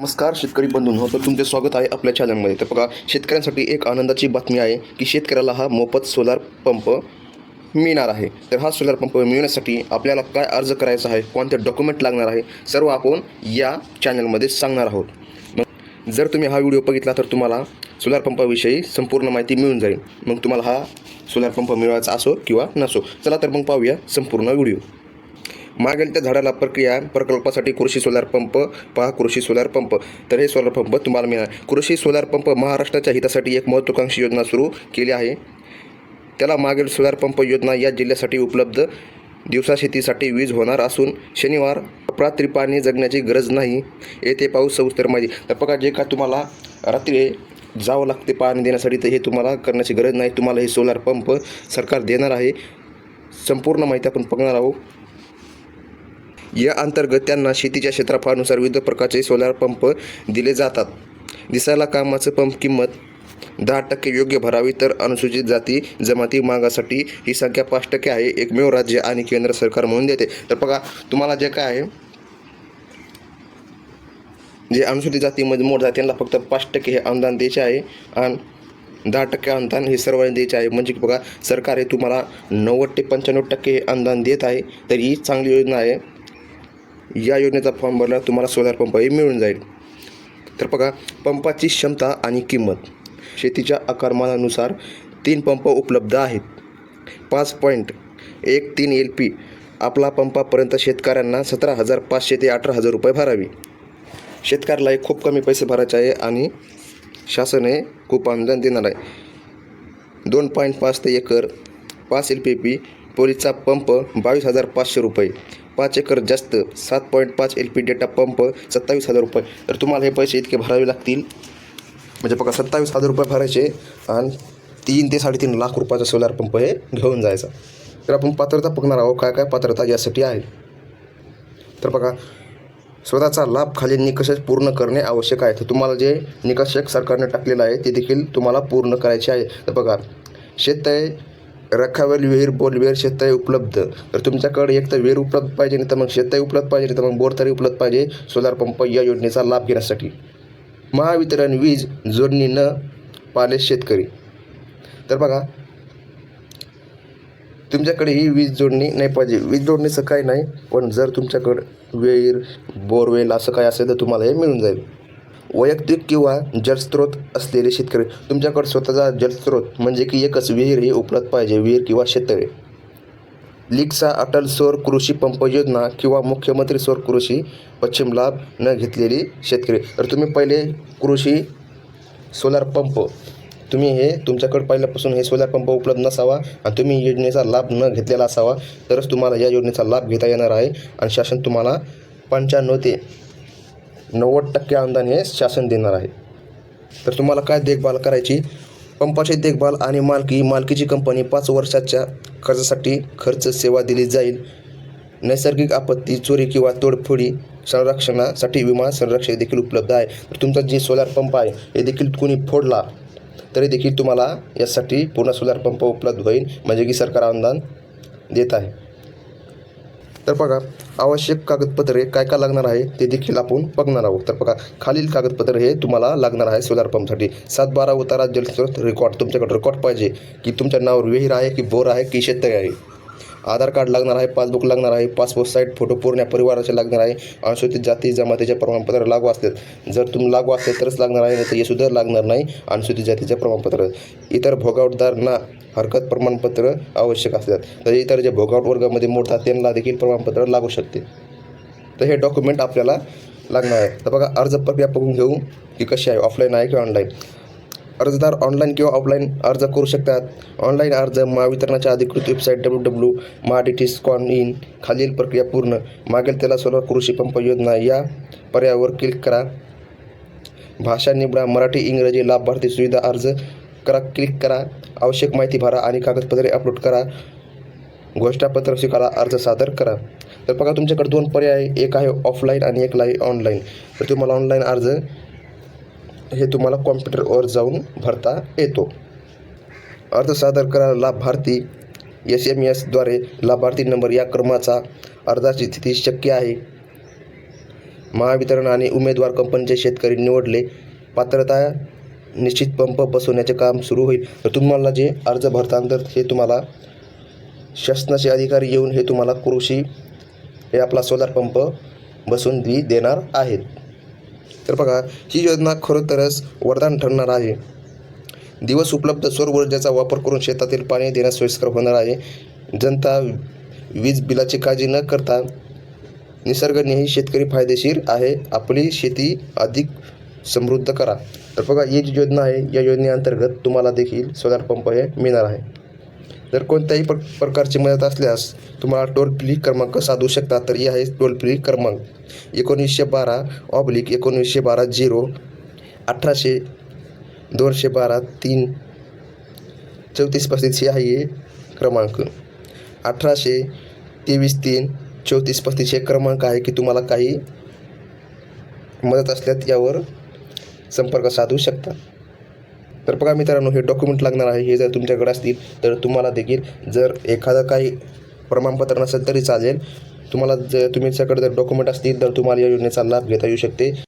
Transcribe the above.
नमस्कार शेतकरी बंधूंनो हो, तर तुमचे स्वागत आहे आपल्या चॅनलमध्ये तर बघा शेतकऱ्यांसाठी एक आनंदाची बातमी आहे की शेतकऱ्याला हा मोफत सोलार पंप मिळणार आहे. तर हा सोलार पंप मिळवण्यासाठी आपल्याला काय अर्ज करायचा आहे कोणते डॉक्युमेंट लागणार आहे सर्व आपण या चॅनलमध्ये सांगणार आहोत. मग जर तुम्ही हा व्हिडिओ बघितला तर तुम्हाला सोलार पंपाविषयी संपूर्ण माहिती मिळून जाईल. मग तुम्हाला हा सोलार पंप मिळवायचा असो किंवा नसो. चला तर मग पाहूया संपूर्ण व्हिडिओ मागेल त्या झाडाला प्रक्रिया प्रकल्पासाठी कृषी सोलार पंप पहा कृषी सोलार पंप. तर हे सोलार पंप तुम्हाला मिळणार. कृषी सोलार पंप महाराष्ट्राच्या हितासाठी एक महत्त्वाकांक्षी योजना सुरू केली आहे. त्याला मागील सोलार पंप योजना या जिल्ह्यासाठी उपलब्ध. दिवसा शेतीसाठी वीज होणार असून शनिवार रात्री पाणी जगण्याची गरज नाही. येथे पाऊस सविस्तर माहिती. तर बघा जे का तुम्हाला रात्री जावं लागते पाणी देण्यासाठी तर हे तुम्हाला करण्याची गरज नाही. तुम्हाला हे सोलार पंप सरकार देणार आहे. संपूर्ण माहिती आपण बघणार आहोत. या अंतर्गत त्यांना शेतीच्या क्षेत्रफळानुसार विविध प्रकारचे सोलार पंप दिले जातात. दिसायला कामाचं पंप किंमत दहा टक्के योग्य भरावी तर अनुसूचित जाती जमाती मागासाठी ही संख्या पाच टक्के आहे. एकमेव राज्य आणि केंद्र सरकार म्हणून देते. तर बघा तुम्हाला जे काय आहे जे अनुसूचित जातीमध्ये मोठ जाते त्यांना फक्त पाच टक्के हे अनुदान द्यायचे आहे आणि दहा टक्के अनुदान हे सर्वांनी द्यायचे आहे. म्हणजे बघा सरकार हे तुम्हाला नव्वद ते पंच्याण्णव टक्के हे अनुदान देत आहे. तर ही चांगली योजना आहे. या योजनेचा फॉर्म भरला तुम्हाला सोलार पंपही मिळून जाईल. तर बघा पंपाची क्षमता आणि किंमत. शेतीच्या आकारमानानुसार तीन पंप उपलब्ध आहेत. पाच पॉईंट एक तीन एल पी आपला पंपापर्यंत शेतकऱ्यांना सतरा हजार पाचशे ते अठरा हजार रुपये भरावी. शेतकऱ्याला हे खूप कमी पैसे भरायचे आहे आणि शासन हे खूप अनुदान देणार आहे. दोन पॉईंट पाच ते एकर पाच एल पी पी पोलीसचा पंप बावीस हजार पाचशे रुपये. पाच एकर जास्त सात पॉईंट पाच एल पी डेटा पंप सत्तावीस हजार रुपये. तर तुम्हाला हे पैसे इतके भरावे लागतील. म्हणजे बघा सत्तावीस हजार रुपये भरायचे आणि तीन ते साडेतीन लाख रुपयाचा सोलार पंप हे घेऊन जायचा. तर आपण पात्रता बघणार आहोत काय काय पात्रता यासाठी आहे. तर बघा स्वतःचा लाभ खाली निकष पूर्ण करणे आवश्यक आहे. तर तुम्हाला जे निकषक सरकारने टाकलेलं आहे ते देखील तुम्हाला पूर्ण करायचे आहे. तर बघा शेततळे रखावेल विहीर बोल विहीर उपलब्ध. तर तुमच्याकडे एक तर विहीर उपलब्ध पाहिजे नाही तर मग शेततळी उपलब्ध पाहिजे नाही तर मग बोर तरी उपलब्ध पाहिजे सोलार पंप या योजनेचा लाभ घेण्यासाठी. महावितरण वीज जोडणी न पाले शेतकरी. तर बघा तुमच्याकडे ही वीज जोडणी नाही पाहिजे. वीज जोडणीचं काही नाही पण जर तुमच्याकडं विहीर बोरवेल असं काय असेल तर तुम्हाला हे मिळून जाईल. वैयक्तिक किंवा जलस्रोत असलेले शेतकरी तुमच्याकडे स्वतःचा जलस्रोत म्हणजे की एकच विहीर ही उपलब्ध पाहिजे विहीर किंवा शेततळे लीगचा अटल सौर कृषी पंप योजना किंवा मुख्यमंत्री सौर कृषी पश्चिम लाभ न घेतलेली शेतकरी. तर तुम्ही पहिले कृषी सोलार पंप. तुम्ही हे तुमच्याकडे पहिल्यापासून हे सोलार पंप उपलब्ध नसावा आणि तुम्ही योजनेचा लाभ न घेतलेला असावा तरच तुम्हाला या योजनेचा लाभ घेता येणार आहे. आणि शासन तुम्हाला पंच्याण्णव ते नव्वद टक्के अनुदान हे शासन देणार आहे. तर तुम्हाला काय देखभाल करायची? पंपाची देखभाल आणि मालकी मालकीची कंपनी पाच वर्षाच्या कर्जासाठी खर्च सेवा दिली जाईल. नैसर्गिक आपत्ती चोरी किंवा तोडफोडी संरक्षणासाठी विमा संरक्षण देखील उपलब्ध आहे. तर तुमचा जे सोलार पंप आहे हे देखील कोणी फोडला तरी देखील तुम्हाला यासाठी पूर्ण सोलार पंप उपलब्ध होईल. म्हणजे की सरकार अनुदान देत आहे. तर बघा आवश्यक कागदपत्रे काय काय लागणार आहे ते देखील आपण बघणार आहोत. तर बघा खालील कागदपत्रे हे तुम्हाला लागणार आहे सोलार पंपसाठी सात बारा उतारा जलस्रोत रेकॉर्ड तुमच्याकडे रेकॉर्ड पाहिजे की तुमच्या नावावर विहीर आहे की बोर आहे की शेतकरी आहे? आधार कार्ड लागणार आहे पासबुक लागणार आहे पासपोर्ट साईट फोटो पूर्ण परिवाराचे लागणार आहे अनुसूचित जाती जमातीचे प्रमाणपत्र लागू असतात जर तुम्ही लागू असले तरच लागणार आहे नाही तर हे सुद्धा लागणार नाही अनुसूचित जातीचे प्रमाणपत्र. इतर भोगावटदारांना हरकत प्रमाणपत्र आवश्यक असतात. तर इतर जे भोगावट वर्गामध्ये मोडतात त्यांना देखील प्रमाणपत्र लागू शकते. तर हे डॉक्युमेंट आपल्याला लागणार आहे. तर बघा अर्ज प्रक्रिया बघून घेऊ की कशी आहे ऑफलाईन आहे किंवा ऑनलाईन अर्जदार ऑनलाईन किंवा ऑफलाईन अर्ज करू शकतात. ऑनलाईन अर्ज महावितरणाच्या अधिकृत वेबसाईट डब्ल्यू डब्ल्यू महाडीटीस कॉन इन खालील प्रक्रिया पूर्ण. मागेल त्याला सोलर कृषी पंप योजना या पर्यायावर क्लिक करा. भाषा निवडा मराठी इंग्रजी लाभार्थी सुविधा अर्ज करा क्लिक करा. आवश्यक माहिती भरा आणि कागदपत्रे अपलोड करा. घोषणापत्र स्वीकारा अर्ज सादर करा. तर बघा तुमच्याकडे दोन पर्याय एक आहे ऑफलाईन आणि एक आहे ऑनलाईन तर तुम्हाला ऑनलाईन अर्ज हे तुम्हाला कॉम्प्युटरवर जाऊन भरता येतो. अर्ज सादर करा लाभार्थी एस एम एसद्वारे लाभार्थी नंबर या क्रमाचा अर्जाची स्थिती शक्य आहे. महावितरण आणि उमेदवार कंपनीचे शेतकरी निवडले. पात्रता निश्चित पंप बसवण्याचे काम सुरू होईल. तर तुम्हाला जे अर्ज भरताना तर हे तुम्हाला शासनाचे अधिकारी येऊन हे तुम्हाला कृषी हे आपला सोलार पंप बसून दी देणार आहेत. तर बघा ही योजना खरोखरच वरदान ठरणार आहे. दिवस उपलब्ध सौर ऊर्जेचा वापर करून शेतातील पाणी देण्यास सोयीस्कर होणार आहे. जनता वीज बिलाची काळजी न करता निसर्गनेही शेतकरी फायदेशीर आहे. आपली शेती अधिक समृद्ध करा. तर बघा ही जी योजना आहे या योजनेअंतर्गत तुम्हाला देखील सोलार पंप हे मिळणार आहे. जर कोणत्याही प्र प्रकारची मदत असल्यास तुम्हाला टोल फ्री क्रमांक साधू शकता तर ही आहे टोल फ्री क्रमांक. एकोणीसशे बारा ऑब्लिक एकोणीसशे बारा झिरो अठराशे दोनशे बारा तीन चौतीस पस्तीस हे आहे क्रमांक. अठराशे तेवीस तीन चौतीस पस्तीस हे क्रमांक आहे की तुम्हाला काही मदत असल्यास यावर संपर्क साधू शकता. तर बघा मित्रांनो हे डॉक्युमेंट लागणार आहे. हे जर तुमच्याकडे असतील तर तुम्हाला देखील जर एखादं काही प्रमाणपत्र नसेल तरी चालेल. तुम्हाला जर तुमच्याकडे जर डॉक्युमेंट असतील तर तुम्हाला या योजनेचा लाभ घेता येऊ शकते.